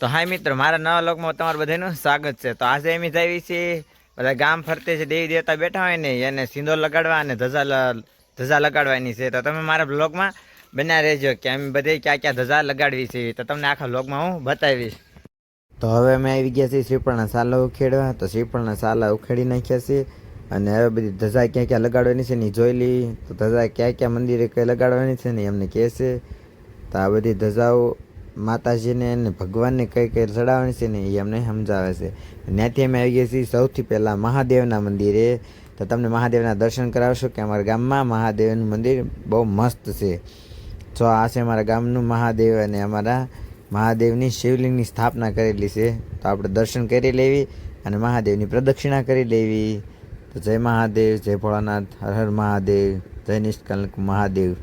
તો હાય મિત્રો, મારા નવા લોકમાં તમારું બધાનું સ્વાગત છે. તો આજે એમ આવી છે બધા ગામ ફરતે છે, દેવી દેવતા બેઠા હોય ને, એને સિંદોર લગાડવા અને ધજા ધજા લગાડવાની છે. તો તમે મારા બ્લોગમાં બન્યા રહેજો કે અમે બધે ક્યાં ક્યાં ધજા લગાડવી છે તો તમને આખા બ્લોગમાં હું બતાવીશ. તો હવે અમે આવી ગયા છીએ શ્રીફળના સાલા ઉખેડવા. તો શ્રીફળના સાલા ઉખેડી નાખ્યા છે અને હવે બધી ધજા ક્યાં ક્યાં લગાડવાની છે ને જોઈ લઈ તો ધજા ક્યાં ક્યાં મંદિરે કઈ લગાડવાની છે ને એમને કહે છે. તો આ બધી ધજાઓ માતાજીને અને ભગવાનને કઈ કઈ ચડાવવાની છે ને એ અમને સમજાવે છે. ત્યાંથી અમે આવી ગયા છીએ સૌથી પહેલાં મહાદેવના મંદિરે. તો તમને મહાદેવના દર્શન કરાવશો કે અમારા ગામમાં મહાદેવનું મંદિર બહુ મસ્ત છે. જો આ છે અમારા ગામનું મહાદેવ અને અમારા મહાદેવની શિવલિંગની સ્થાપના કરેલી છે. તો આપણે દર્શન કરી લેવી અને મહાદેવની પ્રદક્ષિણા કરી લેવી. તો જય મહાદેવ, જય ભોળાનાથ, હર હર મહાદેવ, જય નિષ્કલંક મહાદેવ.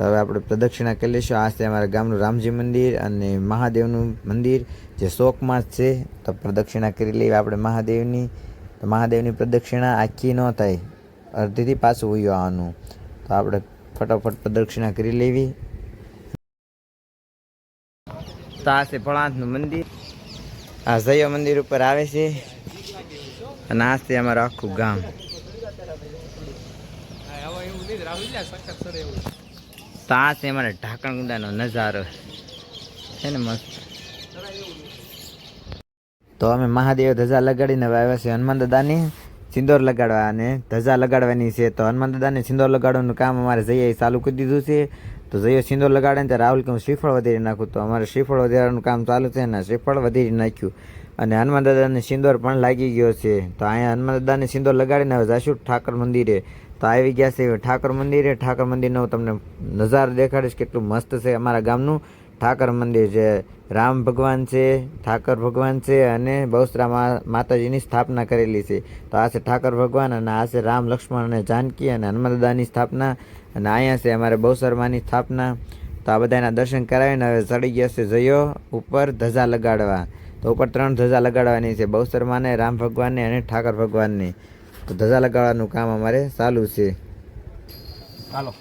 તો હવે આપણે પ્રદક્ષિણા કરી લઈશું. આ છે અમારા ગામનું રામજી મંદિર અને મહાદેવનું મંદિર. જે શોકમાં છે, તો પ્રદક્ષિણા કરી લેવી આપણે મહાદેવની. તો મહાદેવની પ્રદક્ષિણા આખી ન થાય, અડધીથી પાછું ઉયો આવવાનું. તો આપણે ફટાફટ પ્રદક્ષિણા કરી લેવી. તો આ છે ભોળાનાથનું મંદિર. આ સૈયો મંદિર ઉપર આવે છે. અને આ છે અમારું આખું ગામ. તો આ છે અમારા ઢાંકણગુંદાનો નજારો છે ને મસ્ત. તો અમે મહાદેવ ધજા લગાડીને હવે આવ્યા છે હનુમાન દાદાની સિંદોર લગાડવા અને ધજા લગાડવાની છે. તો હનુમાન દાદાને સિંદોર લગાડવાનું કામ અમારે જઈએ ચાલુ કરી દીધું છે. તો જઈએ સિંદોર લગાડે ને રાહુલ કે હું શ્રીફળ વધારી નાખું. તો અમારે શ્રીફળ વધારવાનું કામ ચાલુ છે ને શ્રીફળ વધારી નાખ્યું. અને હનુમાન દાદાને સિંદોર પણ લાગી ગયો છે. તો અહીંયા હનુમાન દાદાને સિંદોર લગાડીને હવે જઈશું ઠાકર મંદિરે તો આવી ગયા છે ઠાકર મંદિરે. ઠાકર મંદિરનો તમને નજારો દેખાડીશ, કેટલું મસ્ત છે અમારા ગામનું. ઠાકર મંદિર છે, રામ ભગવાન છે, ઠાકર ભગવાન છે અને બહુસરા માતાજીની સ્થાપના કરેલી છે. તો આ છે ઠાકર ભગવાન અને આ છે રામ લક્ષ્મણ અને જાનકી અને હનુમાનદાદાની સ્થાપના. અને અહીંયા છે અમારે બહુસરમાની સ્થાપના. તો આ બધાના દર્શન કરાવીને હવે ચડી ગયા છે જયો ઉપર ધજા લગાડવા. તો ઉપર ત્રણ ધજા લગાડવાની છે બહુસરમાને રામ ભગવાનને અને ઠાકર ભગવાનની. તો ધજા લગાડવાનું કામ અમારે ચાલુ છે. ચાલો.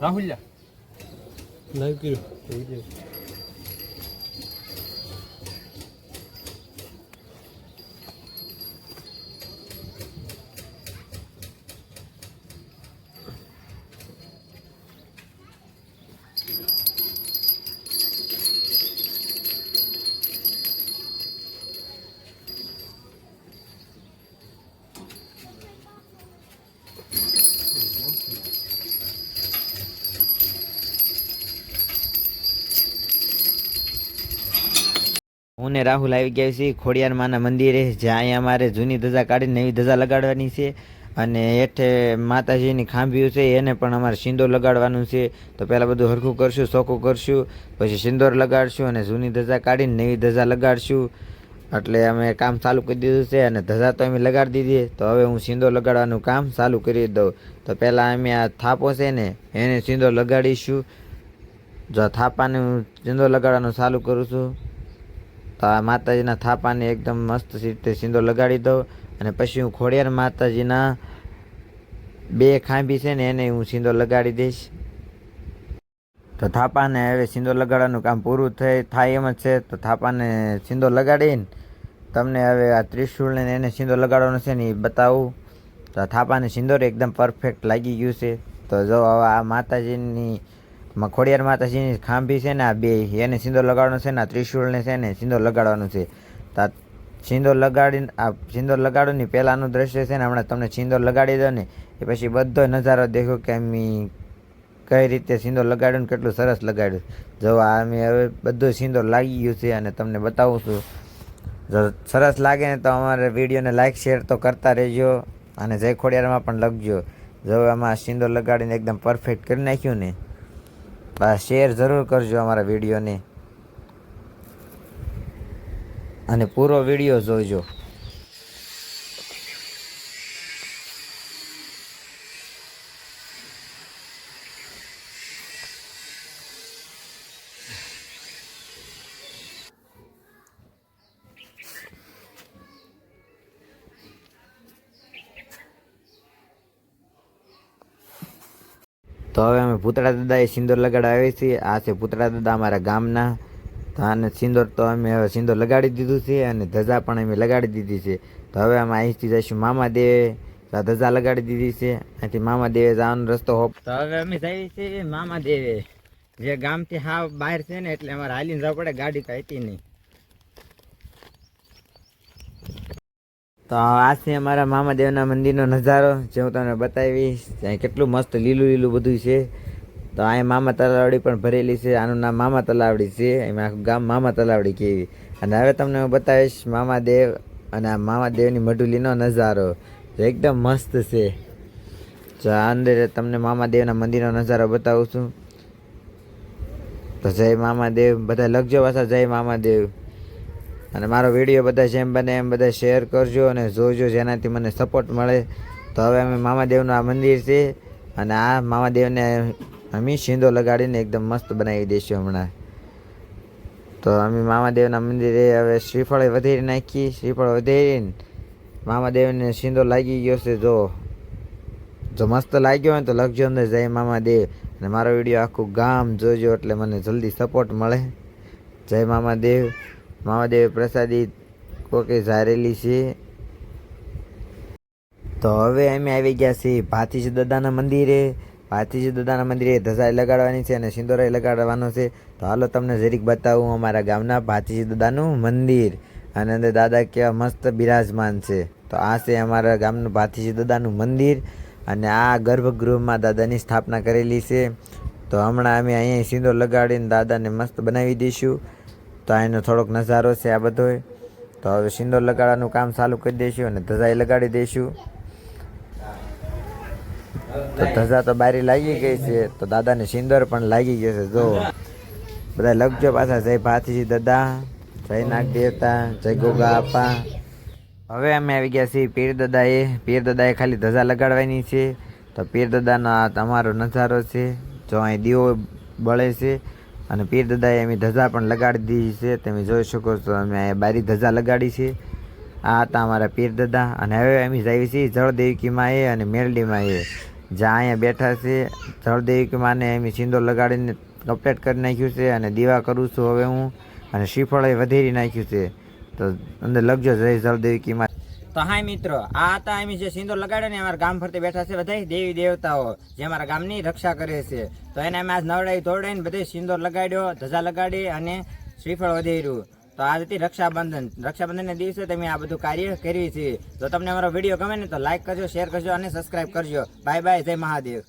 રાહુલ લાઈવ કર્યું. હું ને રાહુલ આવી ગયા છીએ ખોડિયાર માના મંદિરે, જ્યાં અહીંયા અમારે જૂની ધજા કાઢીને નવી ધજા લગાડવાની છે. અને હેઠે માતાજીની ખાંભીઓ છે, એને પણ અમારે સિંદોર લગાડવાનું છે. તો પહેલાં બધું હરખું કરશું ચોખ્ખું કરશું, પછી સિંદોર લગાડશું અને જૂની ધજા કાઢીને નવી ધજા લગાડશું. એટલે અમે કામ ચાલુ કરી દીધું છે અને ધજા તો અમે લગાડી દીધી. તો હવે હું સિંદોર લગાડવાનું કામ ચાલુ કરી દઉં. તો પહેલાં અમે આ થાપો છે ને, એને સિંદોર લગાડીશું. જો થાપાને હું સિંદોર લગાડવાનું ચાલુ કરું છું. માતાજીના થાપાને એકદમ મસ્ત રીતે સિંદોર લગાડી દઉં અને પછી હું ખોડિયાર માતાજીના બે ખાંભી છે ને એને હું સિંદોર લગાડી દઈશ. તો થાપાને હવે સિંદોર લગાડવાનું કામ પૂરું થઈ, થાય એમ જ છે. તો થાપાને સિંદોર લગાડીને તમને હવે આ ત્રિશુળને એને સિંદો લગાડવાનો છે ને એ બતાવું. તો થાપાને સિંદોર એકદમ પરફેક્ટ લાગી ગયું છે. તો જો હવે આ માતાજીની ખોડિયાર માતાજીની ખાંભી છે ને આ બે, એને સિંદોર લગાડવાનો છે ને આ ત્રિશુળને છે ને સિંદોર લગાડવાનું છે. તો સિંદોર લગાડીને, આ સિંદોર લગાડો ને પહેલાંનું દ્રશ્ય છે ને હમણાં તમને સિંદોર લગાડી દો ને, એ પછી બધો નજારો દેખો કે અમે કઈ રીતે સિંદોર લગાડ્યું ને કેટલું સરસ લગાડ્યું. જો આ અમે હવે બધું સિંદોર લાગી ગયું છે અને તમને બતાવું છું. જો સરસ લાગે ને તો અમારે વિડીયોને લાઈક શેર તો કરતા રહેજો અને જય ખોડિયારમાં પણ લખજો. જો આમાં સિંદોર લગાડીને એકદમ પરફેક્ટ કરી નાખ્યું ને. બસ શેર જરૂર કરજો અમારા વિડીયોને અને પૂરો વીડિયો જોજો. ભૂતળા દાદાએ સિંદૂર લગાડાવે આવે છે. આ છે પૂતળા દાદા અમારા ગામના. તો આને સિંદૂર તો અમે હવે સિંદૂર લગાડી દીધું છે અને ધજા પણ અમે લગાડી દીધી છે. તો હવે અમે અહીંથી જઈશું મામા દેવે ધજા લગાડી દીધી છે. અહીંથી મામા દેવે જવાનો રસ્તો હોપ તો હવે અમે જઈએ છીએ મામા દેવે જે ગામથી હા બહાર છે ને એટલે અમારે હાલીને જવું પડે ગાડી તો હતી નહીં. તો આ છે અમારા મામાદેવના મંદિરનો નજારો જે હું તમને બતાવીશ. ત્યાં કેટલું મસ્ત લીલું લીલું બધું છે. તો અહીંયા મામા તલાવડી પણ ભરેલી છે. આનું નામ મામા તલાવડી છે. એમાં આખું ગામ મામા તલાવડી કહેવી અને હવે તમને હું બતાવીશ મામાદેવ અને આ મામાદેવની મઢુલીનો નજારો. એકદમ મસ્ત છે. તો અંદર તમને મામાદેવના મંદિરનો નજારો બતાવું છું. તો જય મામાદેવ. બધા લખજો પાછા જય મામાદેવ. અને મારો વીડિયો બધા જેમ બને એમ બધા શેર કરજો અને જોજો જેનાથી મને સપોર્ટ મળે. તો હવે અમે મામાદેવનું આ મંદિર છે. અને આ મામાદેવને અમે સિંદો લગાડીને એકદમ મસ્ત બનાવી દઈશું હમણાં. તો અમે મામાદેવના મંદિરે હવે શ્રીફળ વધેરી નાખી, શ્રીફળ વધેરીને મામાદેવને શીંદો લાગી ગયો છે. જો જો મસ્ત લાગ્યો હોય તો લખજો અંદર જય મામાદેવ. અને મારો વીડિયો આખું ગામ જોજો એટલે મને જલ્દી સપોર્ટ મળે. જય મામાદેવ. મામાદેવ પ્રસાદી કોકે ઝારેલી છે. તો હવે અમે આવી ગયા છીએ ભાતીજ દાદાના મંદિરે. ભાતીજ દાદાના મંદિરે ધજા લગાડવાની છે અને સિંદોરાય લગાડવાનો છે. તો હાલો તમને જરીક બતાવું અમારા ગામના ભાતીજી દાદાનું મંદિર. અને અંદર દાદા કેવા મસ્ત બિરાજમાન છે. તો આ છે અમારા ગામનું ભાતીજી દાદાનું મંદિર. અને આ ગર્ભગૃહમાં દાદાની સ્થાપના કરેલી છે. તો હમણાં અમે અહીંયા સિંદોર લગાડીને દાદાને મસ્ત બનાવી દઈશું. તો અહીંનો થોડોક નજારો છે આ બધો તો હવે સિંદોર લગાડવાનું કામ ચાલુ કરી દઈશું અને ધજાઈ લગાડી દઈશું. તો ધજા તો બારી લાગી ગઈ છે. તો દાદાને સિંદોર પણ લાગી ગયો છે જો બધા લખજો પાછા, જય ભાતીજી દાદા, જય નાગ દેવતા, જય ગોગા આપા. હવે અમે આવી ગયા છીએ પીર દાદાએ. પીર દાદાએ ખાલી ધજા લગાડવાની છે. તો પીર દાદાનો આ તમારો નજારો છે. જો અહીં દીવો બળે છે અને પીર દાદાએ એમની ધજા પણ લગાડી દીધી છે. તમે જોઈ શકો છો, અમે બારી ધજા લગાડી છે. આ હતા અમારા પીર દાદા અને હવે એમ જઈએ છીએ દેવકીમાં એ અને મેરડી માએ જ્યાં અહીંયા બેઠા છે, જળદેવકી માને એમ સિંદોર લગાડીને કમ્પ્લીટ કરી નાખ્યું છે અને દીવા કરું છું હવે હું અને શ્રીફળ એ વધેરી નાખ્યું છે. તો અંદર લખજો જય જળદેવકી માં. તો હા મિત્રો, આ હતા એમ જે સિંદૂર લગાડ્યો ને અમારા ગામ ફરતે બેઠા છે બધા દેવી દેવતાઓ, જે અમારા ગામની રક્ષા કરે છે. તો એને અમે આજ નવડાવી ધોવડાવીને બધે સિંદૂર લગાડ્યો, ધજા લગાડી અને શ્રીફળ વધેર્યું. તો આજ હતી રક્ષાબંધન, રક્ષાબંધનના દિવસે તમે આ બધું કાર્ય કરવી છે. તો તમને અમારો વીડિયો ગમે ને તો લાઈક કરજો શેર કરજો અને સબસ્ક્રાઇબ કરજો. બાય બાય જય મહાદેવ.